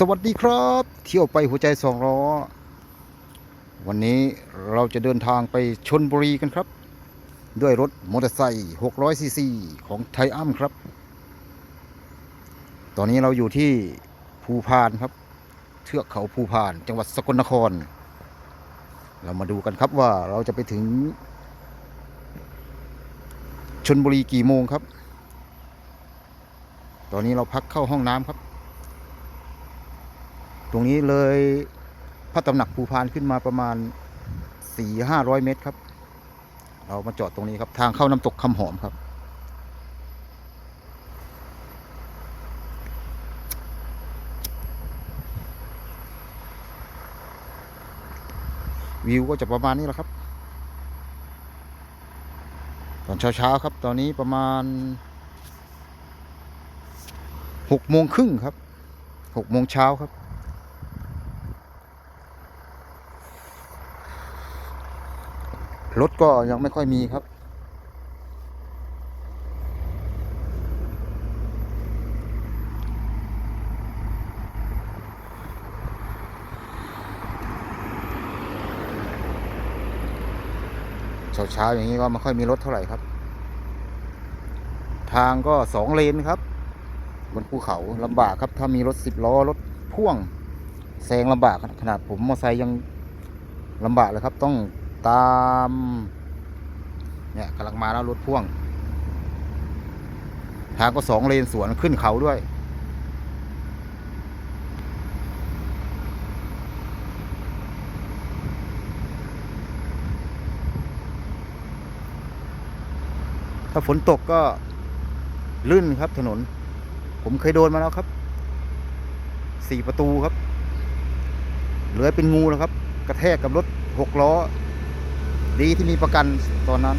สวัสดีครับ เที่ยวไปหัวใจสองล้อ วันนี้เราจะเดินทางไปชนบุรีกันครับ ด้วยรถมอเตอร์ไซค์600ซีซีของไทอัมครับ ตอนนี้เราอยู่ที่ภูพานครับ เทือกเขาภูพานจังหวัดสกลนคร เรามาดูกันครับว่าเราจะไปถึงชนบุรีกี่โมงครับ ตอนนี้เราพักเข้าห้องน้ำครับ รงนี้เลยพระตำหนักภูพานขึ้นมาประมาณสี่ห้าร้อยเมตรครับ เรามาจอดตรงนี้ครับ ทางเข้าน้ำตกคำหอมครับ วิวก็จะประมาณนี้แหละครับ ตอนเช้าๆครับ ตอนนี้ประมาณหกโมงครึ่งครับหกโมงเช้าครับ รถก็ยังไม่ค่อยมีครับ เช้าๆอย่างนี้ก็ไม่ค่อยมีรถเท่าไหร่ครับ ทางก็สองเลนครับ บนภูเขาลำบากครับ ถ้ามีรถสิบล้อรถพ่วงแซงลำบากขนาดผมมอเตอร์ไซค์ยังลำบากเลยครับต้อง ตามเนี่ยกำลังมาแล้วรถพ่วง ทางก็สองเลนสวนขึ้นเขาด้วย ถ้าฝนตกก็ลื่นครับถนน ผมเคยโดนมาแล้วครับ สี่ประตูครับ เหลือเป็นงูแล้วครับ กระแทกกับรถหกล้อ ดีที่มีประกันตอนนั้น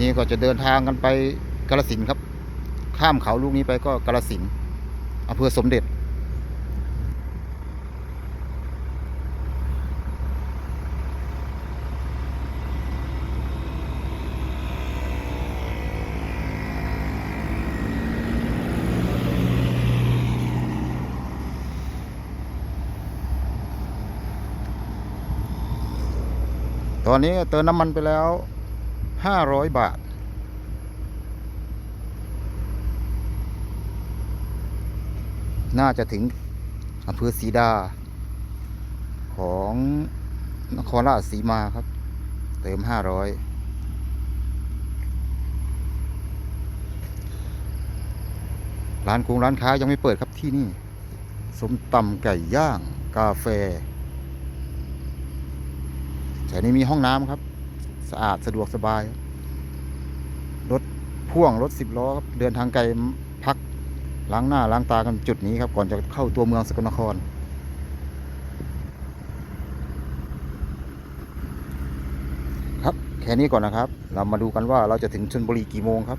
นี่ก็จะเดินทางกันไปกาลสินครับ ข้ามเขาลูกนี้ไปก็กาลสินอำเภอสมเด็จ ตอนนี้เติมน้ำมันไปแล้วห้าร้อยบาท น่าจะถึงอำเภอศรีดา ของนครราชสีมาครับ เติมห้าร้อยร้านกรุงร้านค้ายังไม่เปิดครับที่นี่สมตำไก่ย่าง กาแฟ ถวนี้มีห้องน้ำครับ สะอาดสะดวกสบาย รถพ่วงรถสิบล้อครับเดินทางไกลพักล้างหน้าล้างตากันจุดนี้ครับ ก่อนจะเข้าตัวเมืองสกลนคร ครับแค่นี้ก่อนนะครับ เรามาดูกันว่าเราจะถึงชนบุรีกี่โมงครับ